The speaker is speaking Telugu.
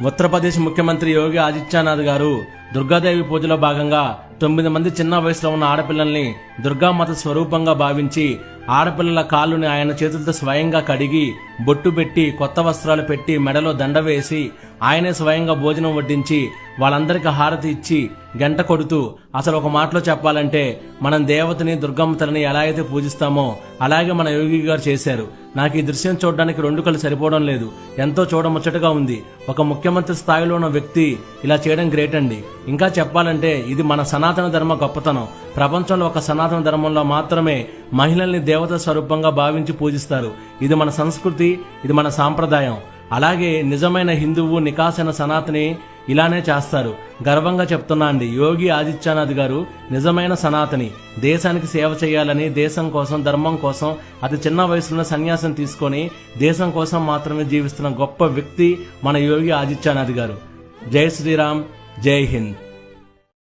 ఉత్తరప్రదేశ్ ముఖ్యమంత్రి యోగి ఆదిత్యనాథ్ గారు దుర్గాదేవి పూజలో భాగంగా తొమ్మిది మంది చిన్న వయసులో ఉన్న ఆడపిల్లల్ని దుర్గామాత స్వరూపంగా భావించి ఆడపిల్లల కాళ్ళుని ఆయన చేతులతో స్వయంగా కడిగి బొట్టు పెట్టి కొత్త వస్త్రాలు పెట్టి మెడలో దండ వేసి ఆయనే స్వయంగా భోజనం వడ్డించి వాళ్ళందరికీ హారతి ఇచ్చి గంట కొడుతూ అసలు ఒక మాటలో చెప్పాలంటే మనం దేవతని దుర్గమ్మ తల్లిని ఎలా అయితే పూజిస్తామో అలాగే మన యోగి గారు చేశారు. నాకు ఈ దృశ్యం చూడడానికి రెండు కళ్ళు సరిపోవడం లేదు. ఎంతో చూడముచ్చటగా ఉంది. ఒక ముఖ్యమంత్రి స్థాయిలో ఉన్న వ్యక్తి ఇలా చేయడం గ్రేట్ అండి. ఇంకా చెప్పాలంటే ఇది మన సనాతన ధర్మ గొప్పతనం. ప్రపంచంలో ఒక సనాతన ధర్మంలో మాత్రమే మహిళల్ని దేవత స్వరూపంగా భావించి పూజిస్తారు. ఇది మన సంస్కృతి ఇది మన సాంప్రదాయం. అలాగే నిజమైన హిందువు నికాసన సనాతని ఇలానే చేస్తారు. గర్వంగా చెప్తున్నాండి యోగి ఆదిత్యనాథ్ గారు నిజమైన సనాతని. దేశానికి సేవ చేయాలని దేశం కోసం ధర్మం కోసం అతి చిన్న వయసులో సన్యాసం తీసుకొని దేశం కోసం మాత్రమే జీవిస్తున్న గొప్ప వ్యక్తి మన యోగి ఆదిత్యనాథ్ గారు. జై శ్రీరామ్ జై హింద్.